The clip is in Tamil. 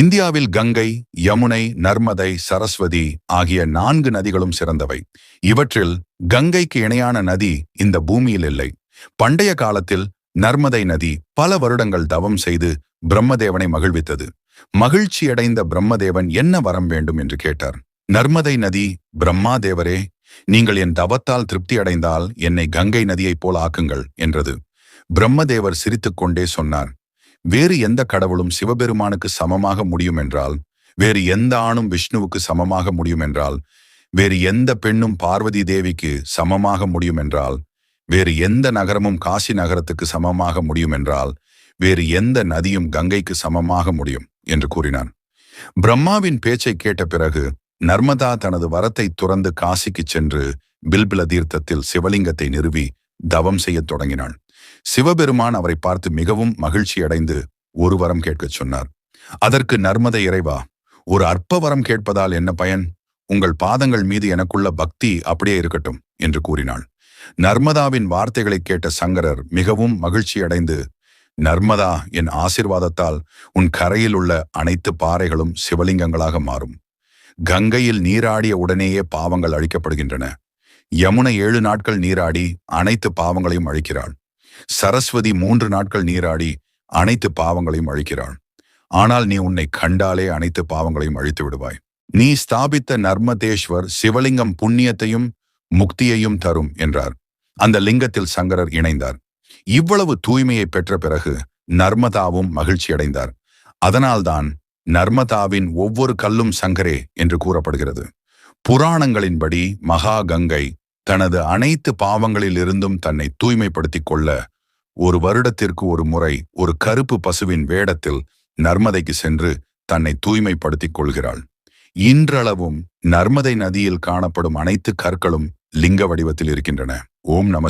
இந்தியாவில் கங்கை யமுனை நர்மதை சரஸ்வதி ஆகிய நான்கு நதிகளும் சிறந்தவை. இவற்றில் கங்கைக்கு இணையான நதி இந்த பூமியில் இல்லை. பண்டைய காலத்தில் நர்மதை நதி பல வருடங்கள் தவம் செய்து பிரம்மதேவனை மகிழ்வித்தது. மகிழ்ச்சியடைந்த பிரம்மதேவன் என்ன வரம் வேண்டும் என்று கேட்டார். நர்மதை நதி பிரம்மாதேவரே நீங்கள் என் தவத்தால் திருப்தி அடைந்தால் என்னை கங்கை நதியைப் போல் ஆக்குங்கள் என்றது. பிரம்மதேவர் சிரித்துக்கொண்டே சொன்னார். வேறு எந்த கடவுளும் சிவபெருமானுக்கு சமமாக முடியும் என்றால் வேறு எந்த ஆணும் விஷ்ணுவுக்கு சமமாக முடியும் என்றால் வேறு எந்த பெண்ணும் பார்வதி தேவிக்கு சமமாக முடியும் என்றால் வேறு எந்த நகரமும் காசி நகரத்துக்கு சமமாக முடியும் என்றால் வேறு எந்த நதியும் கங்கைக்கு சமமாக முடியும் என்று கூறினான். பிரம்மாவின் பேச்சை கேட்ட பிறகு நர்மதா தனது வரத்தை துறந்து காசிக்குச் சென்று பில்பில தீர்த்தத்தில் சிவலிங்கத்தை நிறுவி தவம் செய்யத் தொடங்கினாள் சிவபெருமான் அவரை பார்த்து மிகவும் மகிழ்ச்சியடைந்து ஒரு வரம் கேட்கச் சொன்னார். அதற்கு நர்மதை இறைவா ஒரு அற்ப வரம் கேட்பதால் என்ன பயன்? உங்கள் பாதங்கள் மீது எனக்குள்ள பக்தி அப்படியே இருக்கட்டும் என்று கூறினாள். நர்மதாவின் வார்த்தைகளை கேட்ட சங்கரர் மிகவும் மகிழ்ச்சியடைந்து நர்மதா என் ஆசிர்வாதத்தால் உன் கரையில் உள்ள அனைத்து பாறைகளும் சிவலிங்கங்களாக மாறும். கங்கையில் நீராடிய உடனேயே பாவங்கள் அழிக்கப்படுகின்றன. யமுனை ஏழு நாட்கள் நீராடி அனைத்து பாவங்களையும் அழிக்கிறாள். சரஸ்வதி மூன்று நாட்கள் நீராடி அனைத்து பாவங்களையும் அழிக்கிறாள். ஆனால் நீ உன்னை கண்டாலே அனைத்து பாவங்களையும் அழித்து விடுவாய். நீ ஸ்தாபித்த நர்மதேஸ்வர் சிவலிங்கம் புண்ணியத்தையும் முக்தியையும் தரும் என்றார். அந்த லிங்கத்தில் சங்கரர் இணைந்தார். இவ்வளவு தூய்மையை பெற்ற பிறகு நர்மதாவும் மகிழ்ச்சியடைந்தார் அதனால்தான் நர்மதாவின் ஒவ்வொரு கல்லும் சங்கரே என்று கூறப்படுகிறது. புராணங்களின்படி மகா கங்கை தனது அனைத்து பாவங்களிலிருந்தும் தன்னை தூய்மைப்படுத்திக் கொள்ள ஒரு வருடத்திற்கு ஒரு முறை ஒரு கருப்பு பசுவின் வேடத்தில் நர்மதைக்கு சென்று தன்னை தூய்மைப்படுத்திக் கொள்கிறாள். இன்றளவும் நர்மதை நதியில் காணப்படும் அனைத்து கற்களும் லிங்க வடிவத்தில் இருக்கின்றன. ஓம் நம